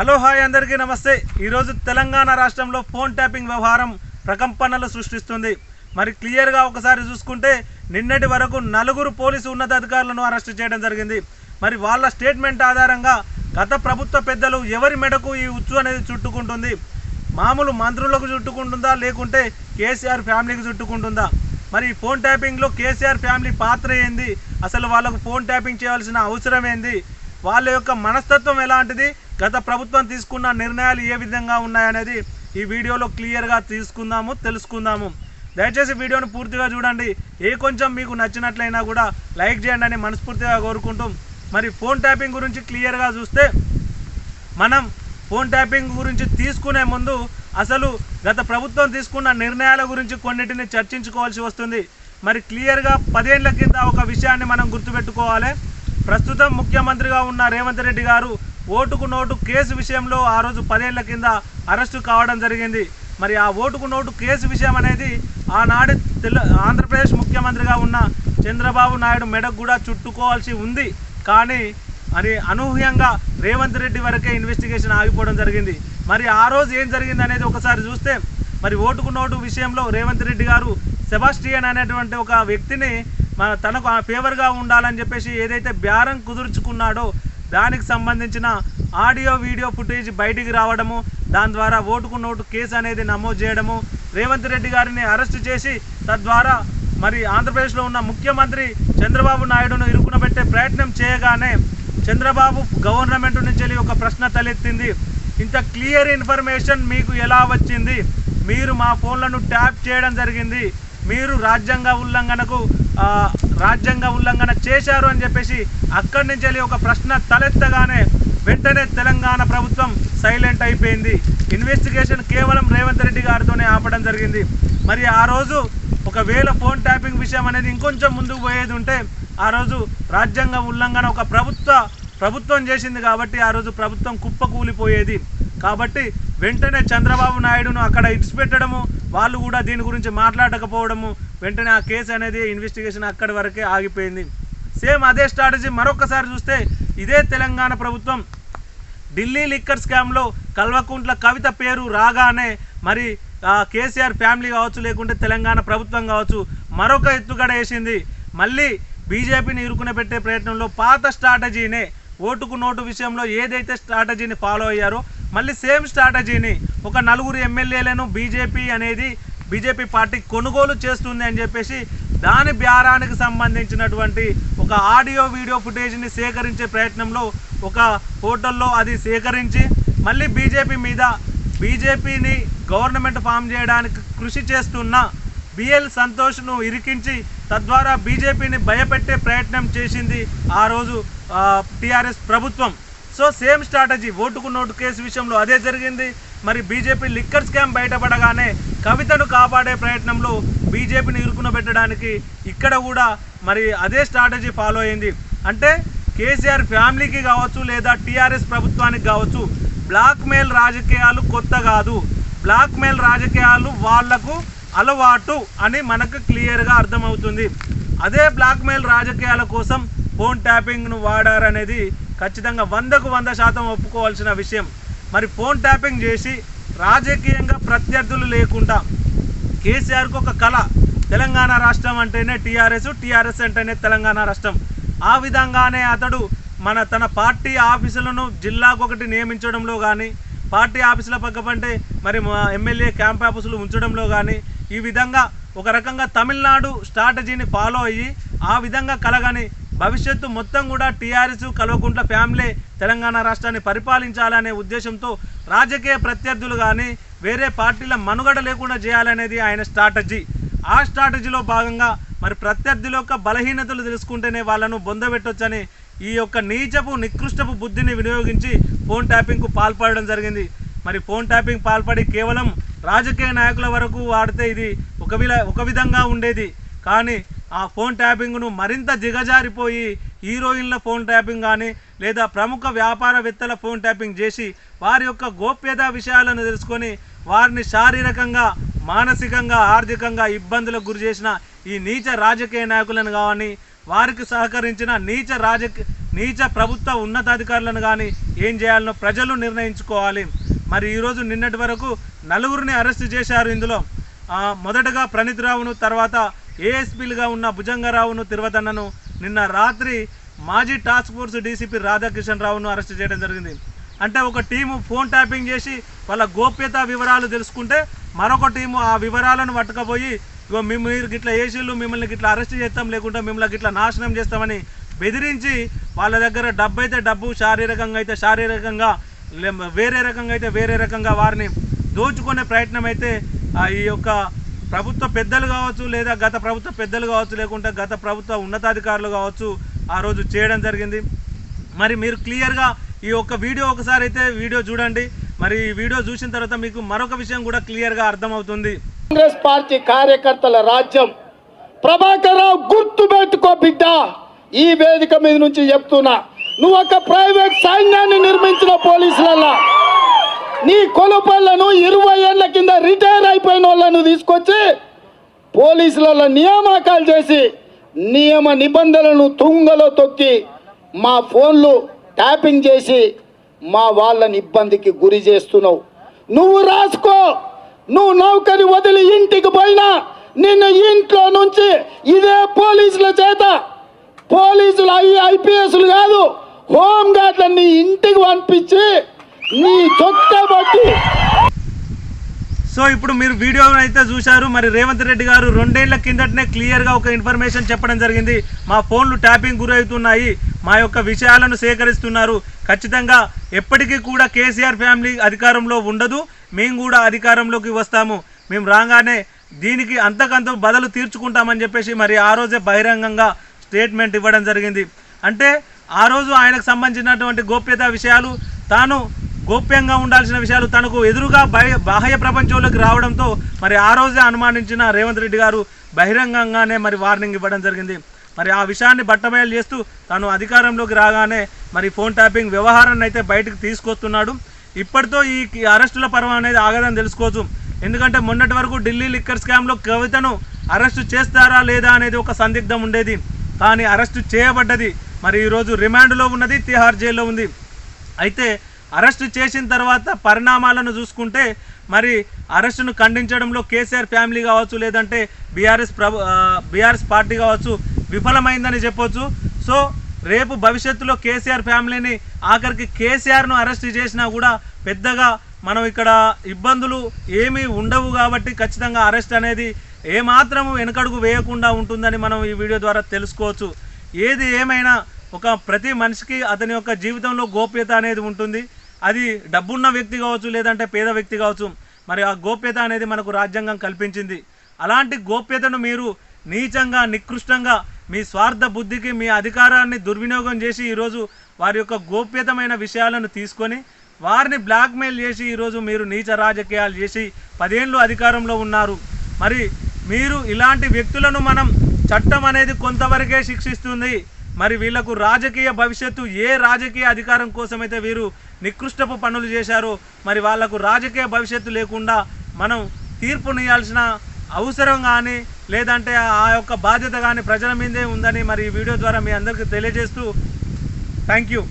Hello hi అందరికీ నమస్తే. ఈరోజు తెలంగాణ రాష్ట్రంలో ఫోన్ ట్యాపింగ్ వ్యవహారం ప్రకంపనలు సృష్టిస్తుంది. మరి క్లియర్గా ఒకసారి చూసుకుంటే నిన్నటి వరకు నలుగురు పోలీసు ఉన్నతాధికారులను అరెస్ట్ చేయడం జరిగింది. మరి వాళ్ళ స్టేట్మెంట్ ఆధారంగా గత ప్రభుత్వ పెద్దలు ఎవరి మెడకు ఈ ఉచ్చు అనేది చుట్టుకుంటుంది? మామూలు మంత్రులకు చుట్టుకుంటుందా? లేకుంటే కేసీఆర్ ఫ్యామిలీకి చుట్టుకుంటుందా? మరి ఫోన్ ట్యాపింగ్లో కేసీఆర్ ఫ్యామిలీ పాత్ర ఏంది? అసలు వాళ్ళకు ఫోన్ ట్యాపింగ్ చేయాల్సిన అవసరం ఏంది? వాళ్ళ యొక్క మనస్తత్వం ఎలాంటిది? గత ప్రభుత్వం తీసుకున్న నిర్ణయాలు ఏ విధంగా ఉన్నాయనేది ఈ వీడియోలో క్లియర్గా తీసుకుందాము తెలుసుకుందాము. దయచేసి వీడియోను పూర్తిగా చూడండి. ఏ కొంచెం మీకు నచ్చినట్లయినా కూడా లైక్ చేయండి అని మనస్ఫూర్తిగా కోరుకుంటూ మరి ఫోన్ ట్యాపింగ్ గురించి క్లియర్గా చూస్తే మనం ఫోన్ ట్యాపింగ్ గురించి తీసుకునే ముందు అసలు గత ప్రభుత్వం తీసుకున్న నిర్ణయాల గురించి కొన్నిటిని చర్చించుకోవాల్సి వస్తుంది. మరి క్లియర్గా పదేళ్ళ కింద ఒక విషయాన్ని మనం గుర్తుపెట్టుకోవాలి. ప్రస్తుతం ముఖ్యమంత్రిగా ఉన్న రేవంత్ రెడ్డి గారు ఓటుకు నోటు కేసు విషయంలో ఆ రోజు పదేళ్ళ కింద అరెస్టు కావడం జరిగింది. మరి ఆ ఓటుకు నోటు కేసు విషయం అనేది ఆనాడు తెలు ఆంధ్రప్రదేశ్ ముఖ్యమంత్రిగా ఉన్న చంద్రబాబు నాయుడు మెడకు కూడా చుట్టుకోవాల్సి ఉంది. కానీ మరి అనూహ్యంగా రేవంత్ రెడ్డి వరకే ఇన్వెస్టిగేషన్ ఆగిపోవడం జరిగింది. మరి ఆ రోజు ఏం జరిగింది అనేది ఒకసారి చూస్తే మరి ఓటుకు నోటు విషయంలో రేవంత్ రెడ్డి గారు సెబాస్టియన్ అనేటువంటి ఒక వ్యక్తిని తనకు ఫేవర్గా ఉండాలని చెప్పేసి ఏదైతే బేరం కుదుర్చుకున్నాడో దానికి సంబంధించిన ఆడియో వీడియో ఫుటేజ్ బయటికి రావడము దాని ద్వారా ఓటుకు నోటు కేసు అనేది నమోదు చేయడము రేవంత్ రెడ్డి గారిని అరెస్ట్ చేసి తద్వారా మరి ఆంధ్రప్రదేశ్లో ఉన్న ముఖ్యమంత్రి చంద్రబాబు నాయుడును ఇరుకునబెట్టే ప్రయత్నం చేయగానే చంద్రబాబు గవర్నమెంట్ నుంచి వెళ్ళి ఒక ప్రశ్న తలెత్తింది. ఇంత క్లియర్ ఇన్ఫర్మేషన్ మీకు ఎలా వచ్చింది? మీరు మా ఫోన్లను ట్యాప్ చేయడం జరిగింది. మీరు రాజ్యాంగ ఉల్లంఘనకు రాజ్యాంగ ఉల్లంఘన చేశారు అని చెప్పేసి అక్కడి నుంచి వెళ్ళి ఒక ప్రశ్న తలెత్తగానే వెంటనే తెలంగాణ ప్రభుత్వం సైలెంట్ అయిపోయింది. ఇన్వెస్టిగేషన్ కేవలం రేవంత్ రెడ్డి గారితోనే ఆపడం జరిగింది. మరి ఆ రోజు ఒకవేళ ఫోన్ ట్యాపింగ్ విషయం అనేది ఇంకొంచెం ముందుకు పోయేది ఉంటే ఆ రోజు రాజ్యాంగ ఉల్లంఘన ఒక ప్రభుత్వ ప్రభుత్వం చేసింది కాబట్టి ఆ రోజు ప్రభుత్వం కుప్పకూలిపోయేది. కాబట్టి వెంటనే చంద్రబాబు నాయుడును అక్కడ ఇడిచిపెట్టడము వాళ్ళు కూడా దీని గురించి మాట్లాడకపోవడము వెంటనే ఆ కేసు అనేది ఇన్వెస్టిగేషన్ అక్కడి వరకే ఆగిపోయింది. సేమ్ అదే స్ట్రాటజీ మరొకసారి చూస్తే ఇదే తెలంగాణ ప్రభుత్వం ఢిల్లీ లిక్కర్ స్కామ్లో కల్వకుంట్ల కవిత పేరు రాగానే మరి కేసీఆర్ ఫ్యామిలీ కావచ్చు లేకుంటే తెలంగాణ ప్రభుత్వం కావచ్చు మరొక ఎత్తుగడ వేసింది మళ్ళీ బీజేపీని ఇరుకున పెట్టే ప్రయత్నంలో పాత స్ట్రాటజీనే ఓటుకు నోటు విషయంలో ఏదైతే స్ట్రాటజీని ఫాలో అయ్యారో మళ్ళీ సేమ్ స్ట్రాటజీని ఒక నలుగురు ఎమ్మెల్యేలను బీజేపీ అనేది బీజేపీ పార్టీ కొనుగోలు చేస్తుంది అని చెప్పేసి దాని బేరానికి సంబంధించినటువంటి ఒక ఆడియో వీడియో ఫుటేజ్ని సేకరించే ప్రయత్నంలో ఒక హోటల్లో అది సేకరించి మళ్ళీ బీజేపీ మీద బీజేపీని గవర్నమెంట్ ఫామ్ చేయడానికి కృషి చేస్తున్న బిఎల్ సంతోష్ను ఇరికించి తద్వారా బీజేపీని భయపెట్టే ప్రయత్నం చేసింది ఆ రోజు టీఆర్ఎస్ ప్రభుత్వం. సో సేమ్ స్ట్రాటజీ ఓటుకు నోటు కేసు విషయంలో అదే జరిగింది. మరి బీజేపీ లిక్కర్ స్కామ్ బయటపడగానే కవితను కాపాడే ప్రయత్నంలో బీజేపీని ఇరుకున పెట్టడానికి ఇక్కడ కూడా మరి అదే స్ట్రాటజీ ఫాలో అయింది. అంటే కేసీఆర్ ఫ్యామిలీకి కావచ్చు లేదా టీఆర్ఎస్ ప్రభుత్వానికి కావచ్చు బ్లాక్మెయిల్ రాజకీయాలు కొత్త కాదు. బ్లాక్మెయిల్ రాజకీయాలు వాళ్ళకు అలవాటు అని మనకు క్లియర్గా అర్థమవుతుంది. అదే బ్లాక్మెయిల్ రాజకీయాల కోసం ఫోన్ ట్యాపింగ్ను వాడారనేది ఖచ్చితంగా వందకు వంద శాతం ఒప్పుకోవాల్సిన విషయం. మరి ఫోన్ ట్యాపింగ్ చేసి రాజకీయంగా ప్రత్యర్థులు లేకుండా కేసీఆర్కు ఒక కళ. తెలంగాణ రాష్ట్రం అంటేనే టీఆర్ఎస్ టీఆర్ఎస్ అంటేనే తెలంగాణ రాష్ట్రం. ఆ విధంగానే అతడు మన తన పార్టీ ఆఫీసులను జిల్లాకు ఒకటి నియమించడంలో కానీ పార్టీ ఆఫీసుల పక్కపంటే మరి మా ఎమ్మెల్యే క్యాంప్ ఆఫీసులు ఉంచడంలో కానీ ఈ విధంగా ఒక రకంగా తమిళనాడు స్ట్రాటజీని ఫాలో అయ్యి ఆ విధంగా కలగని భవిష్యత్తు మొత్తం కూడా టీఆర్ఎస్ కల్వకుంట్ల ఫ్యామిలీ తెలంగాణ రాష్ట్రాన్ని పరిపాలించాలనే ఉద్దేశంతో రాజకీయ ప్రత్యర్థులు కానీ వేరే పార్టీల మనుగడ లేకుండా చేయాలనేది ఆయన స్ట్రాటజీ. ఆ స్ట్రాటజీలో భాగంగా మరి ప్రత్యర్థుల యొక్క బలహీనతలు తెలుసుకుంటేనే వాళ్ళను బొందబెట్టొచ్చని ఈ యొక్క నీచపు నికృష్టపు బుద్ధిని వినియోగించి ఫోన్ ట్యాపింగ్కు పాల్పడడం జరిగింది. మరి ఫోన్ ట్యాపింగ్ పాల్పడి కేవలం రాజకీయ నాయకుల వరకు వాడితే ఇది ఒక విల ఒక విధంగా ఉండేది. కానీ ఆ ఫోన్ ట్యాపింగ్ను మరింత దిగజారిపోయి హీరోయిన్ల ఫోన్ ట్యాపింగ్ కానీ లేదా ప్రముఖ వ్యాపారవేత్తల ఫోన్ ట్యాపింగ్ చేసి వారి యొక్క గోప్యత విషయాలను తెలుసుకొని వారిని శారీరకంగా మానసికంగా ఆర్థికంగా ఇబ్బందులకు గురి చేసిన ఈ నీచ రాజకీయ నాయకులను కానీ వారికి సహకరించిన నీచ రాజకీయ నీచ ప్రభుత్వ ఉన్నతాధికారులను కానీ ఏం చేయాలనో ప్రజలు నిర్ణయించుకోవాలి. మరి ఈరోజు నిన్నటి వరకు నలుగురిని అరెస్ట్ చేశారు ఇందులో. మొదటగా ప్రణీత్ రావును తర్వాత ఏఎస్పీలుగా ఉన్న భుజంగరావును తిరువతన్నను నిన్న రాత్రి మాజీ టాస్క్ ఫోర్స్ డీసీపీ రాధాకిషన్ రావును అరెస్ట్ చేయడం జరిగింది. అంటే ఒక టీము ఫోన్ ట్యాపింగ్ చేసి వాళ్ళ గోప్యత వివరాలు తెలుసుకుంటే మరొక టీము ఆ వివరాలను పట్టుకపోయి ఇగో మేము మీరు గిట్ల ఏసీలు మిమ్మల్ని గిట్లా అరెస్ట్ చేస్తాం లేకుంటే మిమ్మల్ని గిట్ల నాశనం చేస్తామని బెదిరించి వాళ్ళ దగ్గర డబ్బు అయితే డబ్బు శారీరకంగా అయితే శారీరకంగా వేరే రకంగా అయితే వేరే రకంగా వారిని దోచుకునే ప్రయత్నం అయితే ఈ యొక్క ప్రభుత్వ పెద్దలు కావచ్చు లేదా గత ప్రభుత్వ పెద్దలు కావచ్చు లేకుంటే గత ప్రభుత్వ ఉన్నతాధికారులు కావచ్చు ఆ రోజు చేయడం జరిగింది. మరి మీరు క్లియర్గా ఈ ఒక్క వీడియో ఒకసారి అయితే వీడియో చూడండి. మరి ఈ వీడియో చూసిన తర్వాత మీకు మరొక విషయం కూడా క్లియర్గా అర్థమవుతుంది. కాంగ్రెస్ పార్టీ కార్యకర్తల రాజ్యం. ప్రభాకర్ రావు గుర్తు పెట్టుకో బిడ్డ. ఈ వేదిక మీద నుంచి చెప్తున్నా. నువ్వు ఒక ప్రైవేట్ సైన్యాన్ని నిర్మించిన పోలీసులల్లా. నీ కొలుపళ్ళను ఇరవై ఏళ్ళ కింద రిటైర్ అయిపోయిన వాళ్ళను తీసుకొచ్చి పోలీసులలో నియామకాలు చేసి నియమ నిబంధనలను తుంగలో తొక్కి మా ఫోన్లు ట్యాపింగ్ చేసి మా వాళ్ళని ఇబ్బందికి గురి చేస్తున్నావు. నువ్వు రాసుకో. నువ్వు నౌకరి వదిలి ఇంటికి పోయినా నిన్ను ఇంట్లో నుంచి ఇదే పోలీసుల చేత పోలీసులు ఐ ఐపీఎస్లు కాదు హోమ్ నీ ఇంటికి పంపించి నీ బట్టి. సో ఇప్పుడు మీరు వీడియో అయితే చూశారు. మరి రేవంత్ రెడ్డి గారు రెండేళ్ళ కిందటనే క్లియర్గా ఒక ఇన్ఫర్మేషన్ చెప్పడం జరిగింది. మా ఫోన్లు ట్యాపింగ్ గురవుతున్నాయి. మా యొక్క విషయాలను సేకరిస్తున్నారు. ఖచ్చితంగా ఎప్పటికీ కూడా కేసీఆర్ ఫ్యామిలీ అధికారంలో ఉండదు. మేము కూడా అధికారంలోకి వస్తాము. మేము రాగానే దీనికి అంతకంత బదులు తీర్చుకుంటామని చెప్పేసి మరి ఆ రోజే బహిరంగంగా స్టేట్మెంట్ ఇవ్వడం జరిగింది. అంటే ఆ రోజు ఆయనకు సంబంధించినటువంటి గోప్యత విషయాలు తాను గోప్యంగా ఉండాల్సిన విషయాలు తనకు ఎదురుగా బాహ్య ప్రపంచంలోకి రావడంతో మరి ఆ రోజే అనుమానించిన రేవంత్ రెడ్డి గారు బహిరంగంగానే మరి వార్నింగ్ ఇవ్వడం జరిగింది. మరి ఆ విషయాన్ని బట్టబయలు చేస్తూ తాను అధికారంలోకి రాగానే మరి ఫోన్ ట్యాపింగ్ వ్యవహారాన్ని అయితే బయటకు తీసుకొస్తున్నాడు. ఇప్పటితో ఈ ఈ అరెస్టుల పర్వం అనేది ఆగదని తెలుసుకోవచ్చు. ఎందుకంటే మొన్నటి వరకు ఢిల్లీ లిక్కర్ స్కామ్లో కవితను అరెస్టు చేస్తారా లేదా అనేది ఒక సందిగ్ధం ఉండేది. కానీ అరెస్టు చేయబడ్డది. మరి ఈరోజు రిమాండ్లో ఉన్నది తిహార్ జైల్లో ఉంది. అయితే అరెస్టు చేసిన తర్వాత పరిణామాలను చూసుకుంటే మరి అరెస్టును ఖండించడంలో కేసీఆర్ ఫ్యామిలీ కావచ్చు లేదంటే బీఆర్ఎస్ ప్రభు బీఆర్ఎస్ పార్టీ కావచ్చు విఫలమైందని చెప్పొచ్చు. సో రేపు భవిష్యత్తులో కేసీఆర్ ఫ్యామిలీని ఆఖరికి కేసీఆర్ను అరెస్ట్ చేసినా కూడా పెద్దగా మనం ఇక్కడ ఇబ్బందులు ఏమీ ఉండవు కాబట్టి ఖచ్చితంగా అరెస్ట్ అనేది ఏమాత్రము వెనకడుగు వేయకుండా ఉంటుందని మనం ఈ వీడియో ద్వారా తెలుసుకోవచ్చు. ఏది ఏమైనా ఒక ప్రతి మనిషికి అతని యొక్క జీవితంలో గోప్యత అనేది ఉంటుంది. అది డబ్బున్న వ్యక్తి కావచ్చు లేదంటే పేద వ్యక్తి కావచ్చు మరి ఆ గోప్యత అనేది మనకు రాజ్యాంగం కల్పించింది. అలాంటి గోప్యతను మీరు నీచంగా నికృష్టంగా మీ స్వార్థ బుద్ధికి మీ అధికారాన్ని దుర్వినియోగం చేసి ఈరోజు వారి యొక్క గోప్యతమైన విషయాలను తీసుకొని వారిని బ్లాక్మెయిల్ చేసి ఈరోజు మీరు నీచ రాజకీయాలు చేసి పదేళ్ళు అధికారంలో ఉన్నారు. మరి మీరు ఇలాంటి వ్యక్తులను మనం చట్టం అనేది కొంతవరకే శిక్షిస్తుంది. మరి వీళ్ళకు రాజకీయ భవిష్యత్తు ఏ రాజకీయ అధికారం కోసమైతే వీరు నికృష్టపు పనులు చేశారో మరి వాళ్ళకు రాజకీయ భవిష్యత్తు లేకుండా మనం తీర్పునియాల్సిన అవసరం కానీ లేదంటే ఆ యొక్క బాధ్యత కానీ ప్రజల మీదే ఉందని మరి ఈ వీడియో ద్వారా మీ అందరికీ తెలియజేస్తూ థ్యాంక్ యూ